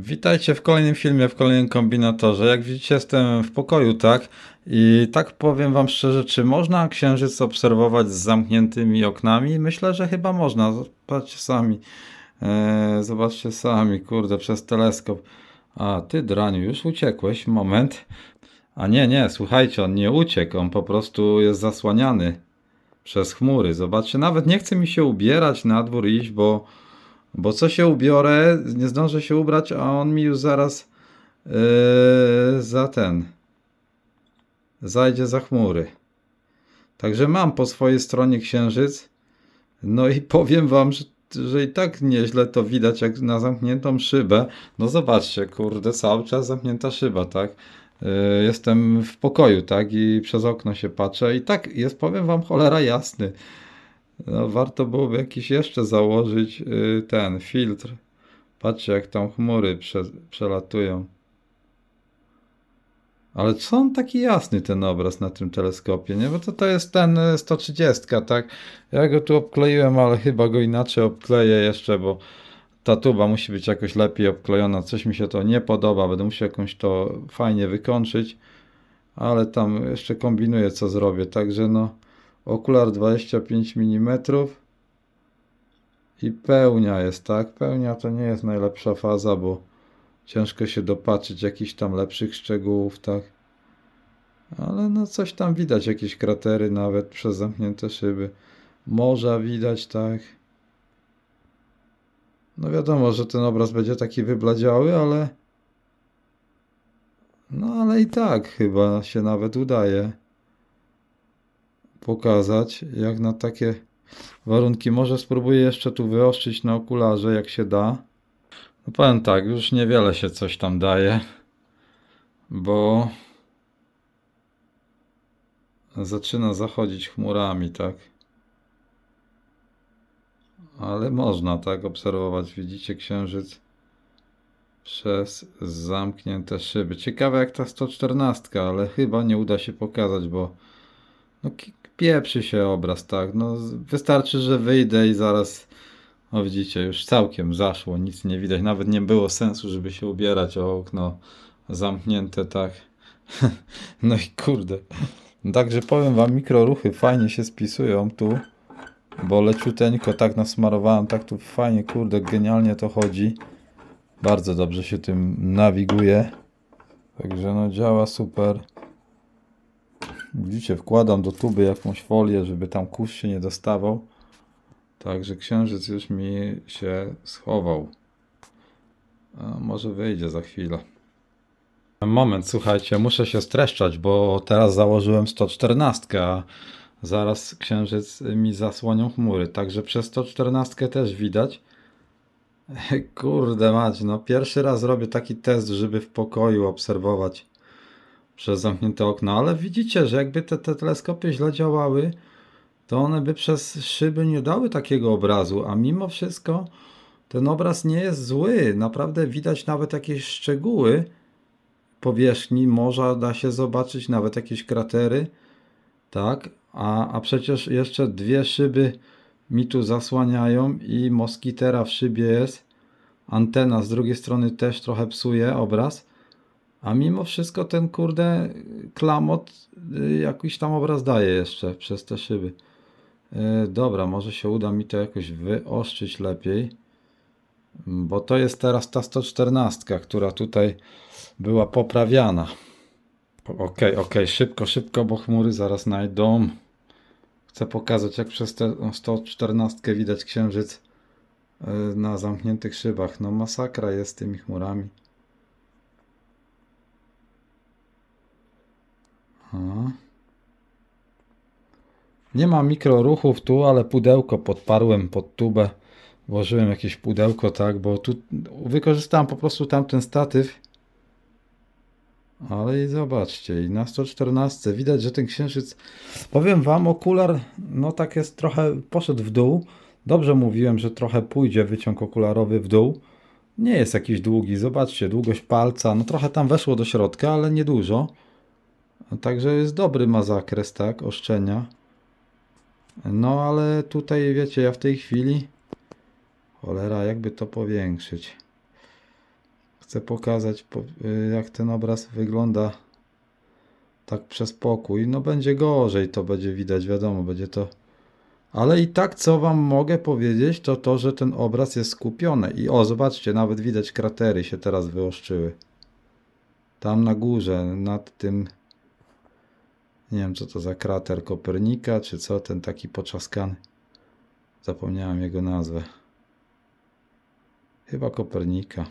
Witajcie w kolejnym filmie, w kolejnym kombinatorze. Jak widzicie, jestem w pokoju, tak? I tak powiem Wam szczerze, czy można księżyc obserwować z zamkniętymi oknami? Myślę, że chyba można. Zobaczcie sami. Eee, zobaczcie sami, kurde, przez teleskop. A ty, Draniu, już uciekłeś. Moment. A nie, nie, słuchajcie, on nie uciekł, on po prostu jest zasłaniany przez chmury. Zobaczcie, nawet nie chce mi się ubierać na dwór iść, bo. Bo co się ubiorę, nie zdążę się ubrać, a on mi już zaraz yy, za ten. Zajdzie za chmury. Także mam po swojej stronie księżyc. No i powiem wam, że, że i tak nieźle to widać jak na zamkniętą szybę. No zobaczcie, kurde, cały czas zamknięta szyba, tak? Yy, jestem w pokoju, tak? I przez okno się patrzę. I tak jest, powiem wam, cholera jasny. No, warto byłoby jakiś jeszcze założyć y, ten filtr. Patrzcie, jak tam chmury prze, przelatują. Ale co on taki jasny, ten obraz na tym teleskopie, nie? Bo to, to jest ten y, 130, tak? Ja go tu obkleiłem, ale chyba go inaczej obkleję jeszcze, bo ta tuba musi być jakoś lepiej obklejona. Coś mi się to nie podoba, będę musiał jakąś to fajnie wykończyć. Ale tam jeszcze kombinuję, co zrobię. Także no, okular 25 mm i pełnia jest, tak? Pełnia to nie jest najlepsza faza, bo ciężko się dopatrzyć jakichś tam lepszych szczegółów, tak? Ale no coś tam widać, jakieś kratery nawet przez zamknięte szyby. Morza widać, tak? No wiadomo, że ten obraz będzie taki wybladziały, ale no ale i tak chyba się nawet udaje pokazać, jak na takie warunki. Może spróbuję jeszcze tu wyostrzyć na okularze, jak się da. No powiem tak, już niewiele się coś tam daje, bo zaczyna zachodzić chmurami, tak? Ale można tak obserwować, widzicie księżyc przez zamknięte szyby. Ciekawe jak ta 114, ale chyba nie uda się pokazać, bo no pieprzy się obraz, tak. No wystarczy, że wyjdę i zaraz, o widzicie, już całkiem zaszło, nic nie widać. Nawet nie było sensu, żeby się ubierać o okno zamknięte, tak. No i kurde. Także powiem wam, mikroruchy fajnie się spisują tu, bo leciuteńko tak nasmarowałem, tak tu fajnie, kurde, genialnie to chodzi. Bardzo dobrze się tym nawiguje. Także no działa super. Widzicie, wkładam do tuby jakąś folię, żeby tam kurz się nie dostawał. Także księżyc już mi się schował. A może wyjdzie za chwilę. Moment, słuchajcie, muszę się streszczać, bo teraz założyłem 114, a zaraz księżyc mi zasłonią chmury. Także przez 114 też widać. Kurde mać, no pierwszy raz robię taki test, żeby w pokoju obserwować przez zamknięte okno, ale widzicie, że jakby te, te teleskopy źle działały, to one by przez szyby nie dały takiego obrazu, a mimo wszystko ten obraz nie jest zły. Naprawdę widać nawet jakieś szczegóły powierzchni morza, da się zobaczyć nawet jakieś kratery, tak? A, a przecież jeszcze dwie szyby mi tu zasłaniają i moskitera w szybie jest. Antena z drugiej strony też trochę psuje obraz. A mimo wszystko ten kurde klamot y, jakiś tam obraz daje jeszcze przez te szyby. Y, Dobra, może się uda mi to jakoś wyostrzyć lepiej. Bo to jest teraz ta 114, która tutaj była poprawiana. Okej, okej, szybko, szybko, bo chmury zaraz najdą. Chcę pokazać, jak przez tę 114 widać księżyc y, na zamkniętych szybach. No masakra jest z tymi chmurami. Aha. Nie ma mikroruchów tu, ale pudełko podparłem pod tubę. Włożyłem jakieś pudełko, tak, bo tu wykorzystałem po prostu tamten statyw. Ale i zobaczcie, i na 114 widać, że ten księżyc. Powiem wam, okular, no tak jest trochę, poszedł w dół. Dobrze mówiłem, że trochę pójdzie wyciąg okularowy w dół. Nie jest jakiś długi, zobaczcie, długość palca, no trochę tam weszło do środka, ale nie dużo. Także jest dobry ma zakres, tak, oszczenia. No ale tutaj wiecie, ja w tej chwili cholera, jakby to powiększyć. Chcę pokazać, po- y, jak ten obraz wygląda tak przez pokój. No będzie gorzej, to będzie widać, wiadomo, będzie to. Ale i tak, co wam mogę powiedzieć, to to, że ten obraz jest skupiony. I o, zobaczcie, nawet widać kratery się teraz wyoszczyły. Tam na górze, nad tym. Nie wiem, co to za krater Kopernika, czy co, ten taki poczaskany. Zapomniałem jego nazwę. Chyba Kopernika.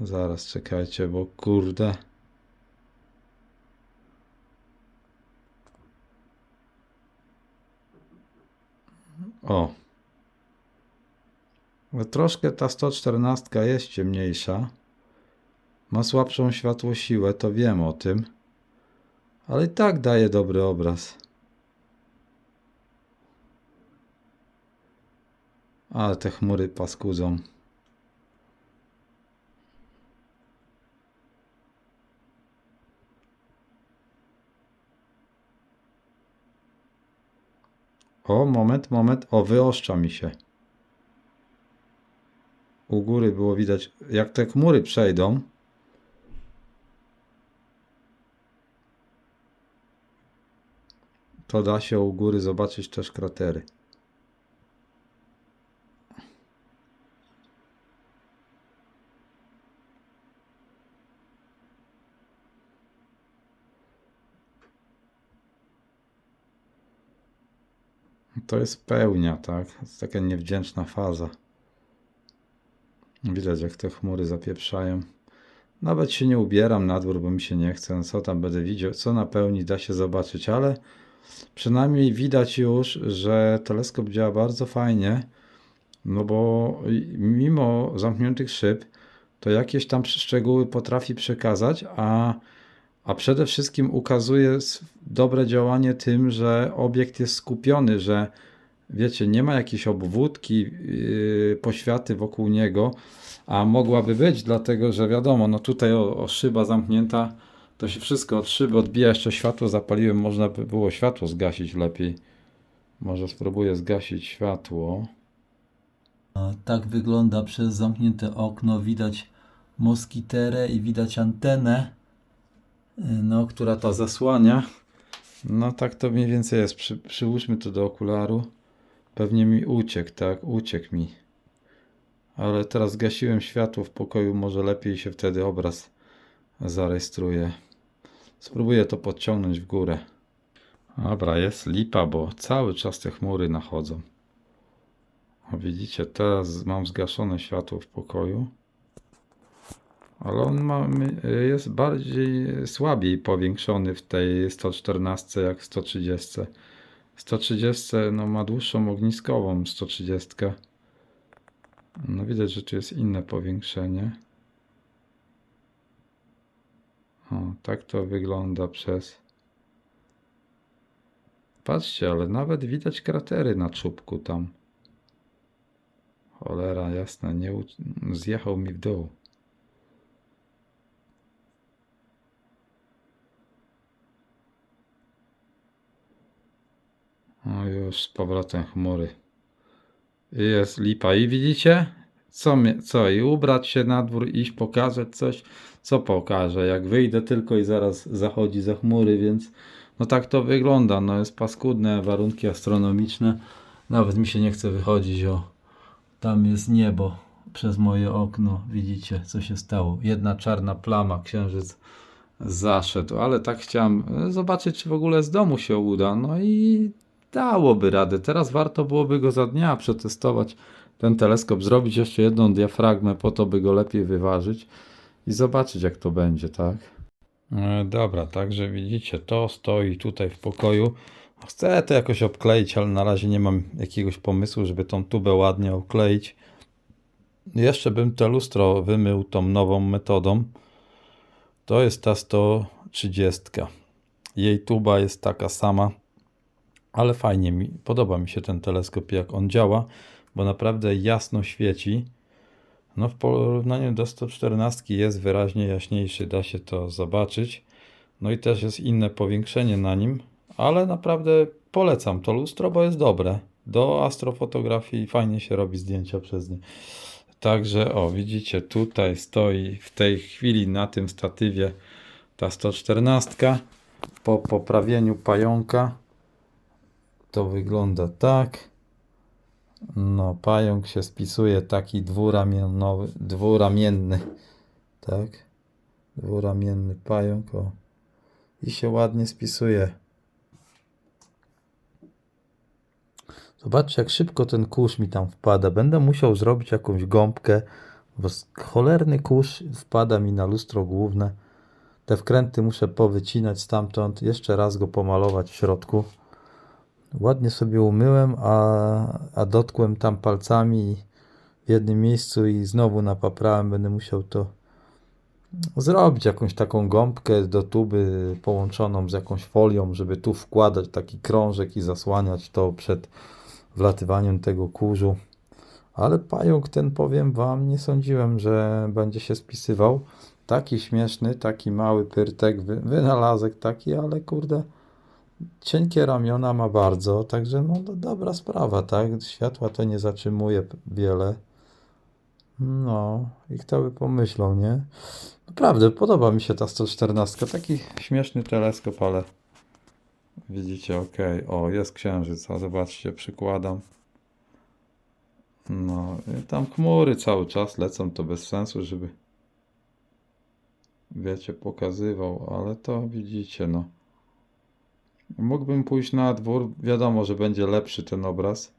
Zaraz czekajcie, bo kurde. O. Troszkę ta 114 jest ciemniejsza. Ma słabszą światło siłę, to wiem o tym. Ale i tak daje dobry obraz. Ale te chmury paskudzą. O, moment, moment. O, wyoszcza mi się. U góry było widać, jak te chmury przejdą. To da się u góry zobaczyć też kratery. To jest pełnia, tak? To jest taka niewdzięczna faza. Widać, jak te chmury zapieprzają. Nawet się nie ubieram na dwór, bo mi się nie chce. Co tam będę widział, co na pełni da się zobaczyć, ale przynajmniej widać już, że teleskop działa bardzo fajnie. No bo mimo zamkniętych szyb, to jakieś tam szczegóły potrafi przekazać, a, a przede wszystkim ukazuje dobre działanie tym, że obiekt jest skupiony, że wiecie, nie ma jakiejś obwódki, yy, poświaty wokół niego, a mogłaby być, dlatego że wiadomo, no tutaj o, o szyba zamknięta, to się wszystko od szyby odbija, jeszcze światło zapaliłem, można by było światło zgasić lepiej. Może spróbuję zgasić światło. Tak wygląda przez zamknięte okno. Widać moskiterę i widać antenę, no, która to zasłania. No tak to mniej więcej jest. Przy, przyłóżmy to do okularu. Pewnie mi uciekł, tak? Uciekł mi. Ale teraz zgasiłem światło w pokoju, może lepiej się wtedy obraz zarejestruje. Spróbuję to podciągnąć w górę. Dobra, jest lipa, bo cały czas te chmury nachodzą. Widzicie, teraz mam zgaszone światło w pokoju. Ale on ma, jest bardziej słabiej powiększony w tej 114 jak w 130. 130 no, ma dłuższą ogniskową 130. No widać, że tu jest inne powiększenie. O, tak to wygląda przez. Patrzcie, ale nawet widać kratery na czubku tam. Cholera jasna, nie u... zjechał mi w dół. O już z powrotem chmury. Jest lipa. I widzicie? Co, mnie, co? I ubrać się na dwór, iść pokazać coś? Co pokażę? Jak wyjdę tylko i zaraz zachodzi za chmury, więc no tak to wygląda. No jest paskudne warunki astronomiczne. Nawet mi się nie chce wychodzić. O, tam jest niebo przez moje okno. Widzicie, co się stało? Jedna czarna plama, księżyc zaszedł, ale tak chciałem e, zobaczyć, czy w ogóle z domu się uda. No i dałoby radę. Teraz warto byłoby go za dnia przetestować, ten teleskop, zrobić jeszcze jedną diafragmę po to, by go lepiej wyważyć i zobaczyć, jak to będzie, tak? E, Dobra, także widzicie, to stoi tutaj w pokoju. Chcę to jakoś obkleić, ale na razie nie mam jakiegoś pomysłu, żeby tą tubę ładnie okleić. Jeszcze bym to lustro wymył tą nową metodą. To jest ta 130. Jej tuba jest taka sama, ale fajnie mi, podoba mi się ten teleskop, jak on działa, bo naprawdę jasno świeci. No w porównaniu do 114 jest wyraźnie jaśniejszy, da się to zobaczyć. No i też jest inne powiększenie na nim, ale naprawdę polecam to lustro, bo jest dobre. Do astrofotografii fajnie się robi zdjęcia przez nie. Także o, widzicie, tutaj stoi w tej chwili na tym statywie ta 114. Po poprawieniu pająka to wygląda tak. No, pająk się spisuje taki dwuramiennowy, dwuramienny, tak? Dwuramienny pająk, o. I się ładnie spisuje. Zobaczcie, jak szybko ten kurz mi tam wpada. Będę musiał zrobić jakąś gąbkę, bo cholerny kurz wpada mi na lustro główne. Te wkręty muszę powycinać stamtąd, jeszcze raz go pomalować w środku. Ładnie sobie umyłem, a, a dotkłem tam palcami w jednym miejscu i znowu napaprałem. Będę musiał to zrobić, jakąś taką gąbkę do tuby połączoną z jakąś folią, żeby tu wkładać taki krążek i zasłaniać to przed wlatywaniem tego kurzu. Ale pająk ten, powiem wam, nie sądziłem, że będzie się spisywał. Taki śmieszny, taki mały pyrtek, wy, wynalazek taki, ale kurde, cienkie ramiona ma bardzo, także no do, dobra sprawa, tak? Światła to nie zatrzymuje wiele. No, i kto by pomyślał, nie? Naprawdę, podoba mi się ta 114. Taki śmieszny teleskop, ale widzicie, ok. O, jest księżyc, a zobaczcie, przykładam. No, i tam chmury cały czas lecą, to bez sensu, żeby wiecie, pokazywał, ale to widzicie, no. Mógłbym pójść na dwór, wiadomo, że będzie lepszy ten obraz,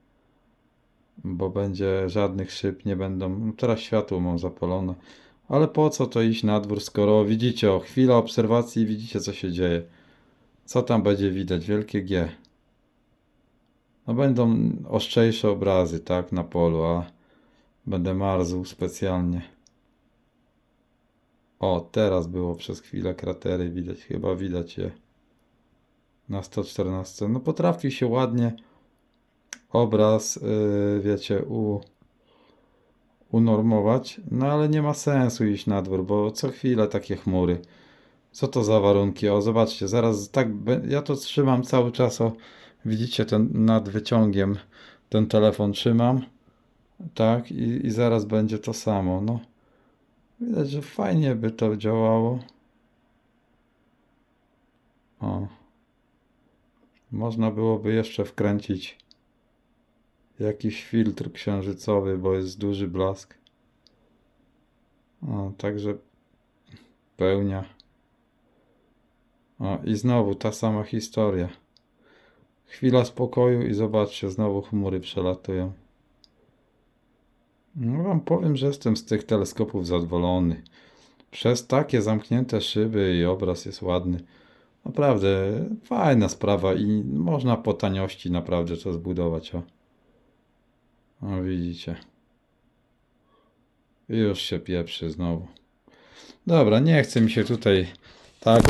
bo będzie żadnych szyb, nie będą, no teraz światło mam zapalone, ale po co to iść na dwór, skoro widzicie, o chwila obserwacji widzicie, co się dzieje. Co tam będzie widać? Wielkie G. No będą ostrzejsze obrazy, tak, na polu, a będę marzł specjalnie. O, teraz było przez chwilę kratery widać, chyba widać je na 114. No potrafi się ładnie obraz, yy, wiecie, u, unormować, no ale nie ma sensu iść na dwór, bo co chwilę takie chmury. Co to za warunki? O, zobaczcie, zaraz tak, ja to trzymam cały czas, o, widzicie, ten nad wyciągiem ten telefon trzymam, tak, i, i zaraz będzie to samo, no. Widać, że fajnie by to działało. O. Można byłoby jeszcze wkręcić jakiś filtr księżycowy, bo jest duży blask. O, także pełnia. O, i znowu ta sama historia. Chwila spokoju i zobaczcie, znowu chmury przelatują. No wam powiem, że jestem z tych teleskopów zadowolony. Przez takie zamknięte szyby i obraz jest ładny. Naprawdę fajna sprawa i można po taniości naprawdę to zbudować. O, o widzicie. Już się pieprzy znowu. Dobra, nie chce mi się tutaj. Tak,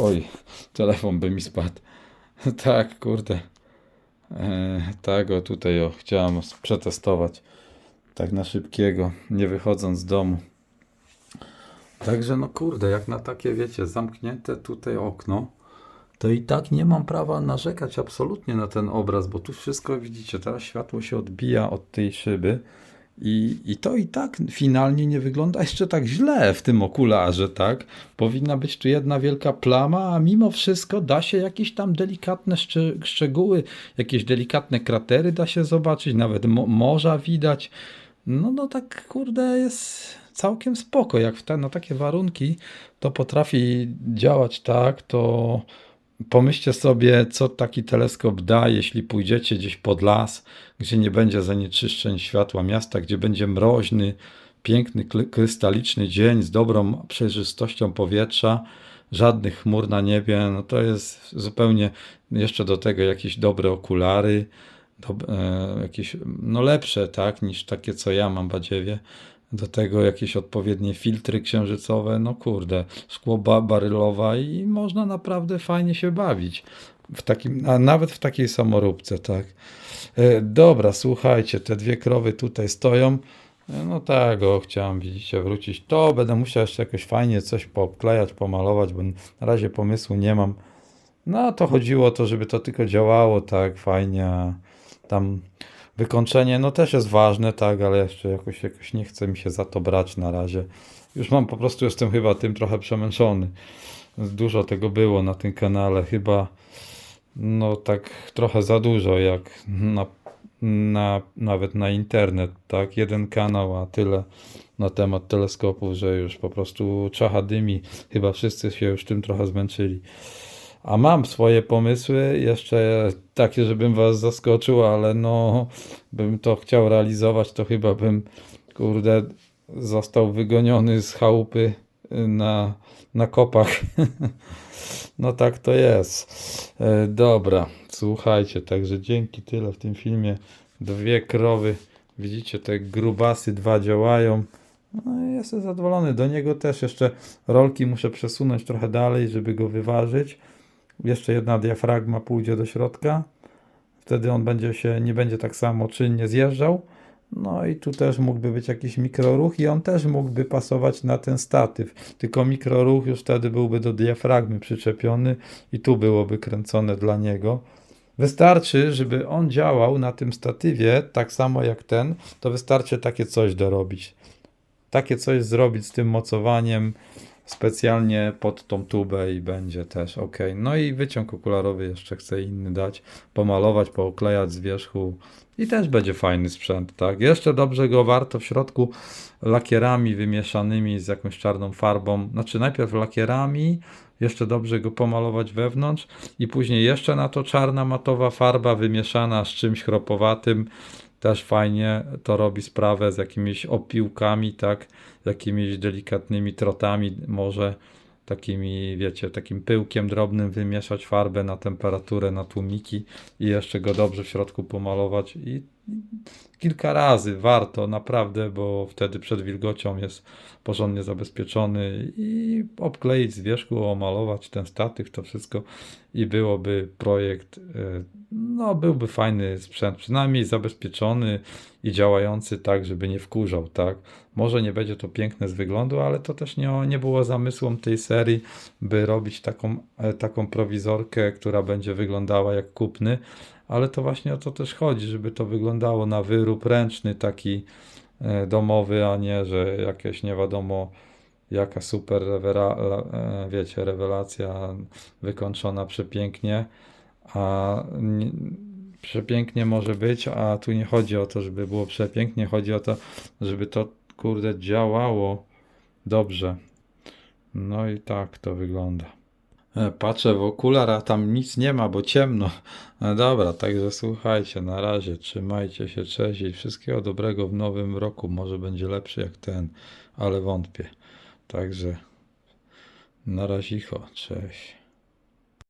oj, telefon by mi spadł. Tak, kurde. E, tak, o tutaj o, chciałem przetestować. Tak na szybkiego, nie wychodząc z domu. Także no kurde, jak na takie wiecie, zamknięte tutaj okno, to i tak nie mam prawa narzekać absolutnie na ten obraz, bo tu wszystko widzicie, teraz światło się odbija od tej szyby i, i to i tak finalnie nie wygląda jeszcze tak źle w tym okularze, tak? Powinna być tu jedna wielka plama, a mimo wszystko da się jakieś tam delikatne szcze- szczegóły, jakieś delikatne kratery da się zobaczyć, nawet mo- morza widać. No, no tak kurde jest całkiem spoko, jak w ta, na takie warunki to potrafi działać tak, to pomyślcie sobie, co taki teleskop da, jeśli pójdziecie gdzieś pod las, gdzie nie będzie zanieczyszczeń światła miasta, gdzie będzie mroźny, piękny, krystaliczny dzień z dobrą przejrzystością powietrza, żadnych chmur na niebie, no to jest zupełnie jeszcze do tego jakieś dobre okulary, dob- e, jakieś no lepsze, tak, niż takie, co ja mam badziewie. Do tego jakieś odpowiednie filtry księżycowe, no kurde, szkło ba- barylowa i można naprawdę fajnie się bawić. W takim, a nawet w takiej samoróbce, tak. E, dobra, słuchajcie, te dwie krowy tutaj stoją. E, No tak, o, chciałem, widzicie, wrócić. To będę musiał jeszcze jakoś fajnie coś poobklejać, pomalować, bo na razie pomysłu nie mam. No to chodziło o to, żeby to tylko działało tak fajnie, tam Wykończenie no też jest ważne, tak, ale jeszcze jakoś, jakoś nie chce mi się za to brać na razie. Już mam po prostu, jestem chyba tym trochę przemęczony. Dużo tego było na tym kanale, chyba no tak trochę za dużo jak na, na, nawet na internet, tak, jeden kanał, a tyle na temat teleskopów, że już po prostu czacha dymi. Chyba wszyscy się już tym trochę zmęczyli. A mam swoje pomysły, jeszcze takie, żebym was zaskoczył, ale no, bym to chciał realizować, to chyba bym, kurde, został wygoniony z chałupy na, na kopach. No tak to jest. E, Dobra, słuchajcie, także dzięki tyle w tym filmie. Dwie krowy, widzicie, te grubasy dwa działają. No jestem zadowolony. Do niego też jeszcze rolki muszę przesunąć trochę dalej, żeby go wyważyć. Jeszcze jedna diafragma pójdzie do środka. Wtedy on będzie się, nie będzie tak samo czynnie zjeżdżał. No i tu też mógłby być jakiś mikroruch i on też mógłby pasować na ten statyw. Tylko mikroruch już wtedy byłby do diafragmy przyczepiony i tu byłoby kręcone dla niego. Wystarczy, żeby on działał na tym statywie tak samo jak ten, to wystarczy takie coś dorobić. Takie coś zrobić z tym mocowaniem specjalnie pod tą tubę i będzie też ok. No i wyciąg okularowy jeszcze chcę inny dać, pomalować, pooklejać z wierzchu i też będzie fajny sprzęt, tak? Jeszcze dobrze go warto w środku lakierami wymieszanymi z jakąś czarną farbą, znaczy najpierw lakierami, jeszcze dobrze go pomalować wewnątrz i później jeszcze na to czarna matowa farba wymieszana z czymś chropowatym, też fajnie to robi sprawę z jakimiś opiłkami, tak, jakimiś delikatnymi trotami, może takimi, wiecie, takim pyłkiem drobnym wymieszać farbę na temperaturę, na tłumiki i jeszcze go dobrze w środku pomalować i kilka razy warto naprawdę, bo wtedy przed wilgocią jest porządnie zabezpieczony i obkleić z wierzchu, omalować ten statyw, to wszystko i byłoby projekt, e, no byłby fajny sprzęt, przynajmniej zabezpieczony i działający tak, żeby nie wkurzał, tak. Może nie będzie to piękne z wyglądu, ale to też nie, nie było zamysłem tej serii, by robić taką, e, taką prowizorkę, która będzie wyglądała jak kupny, ale to właśnie o to też chodzi, żeby to wyglądało na wyrób ręczny, taki e, domowy, a nie, że jakieś nie wiadomo jaka super rewera, e, wiecie, rewelacja wykończona przepięknie, a nie, przepięknie może być, a tu nie chodzi o to, żeby było przepięknie, chodzi o to, żeby to kurde działało dobrze. No i tak to wygląda. E, Patrzę w okular, a tam nic nie ma, bo ciemno. No dobra, także słuchajcie, na razie trzymajcie się, cześć i wszystkiego dobrego w nowym roku. Może będzie lepszy jak ten, ale wątpię. Także na razie, cześć.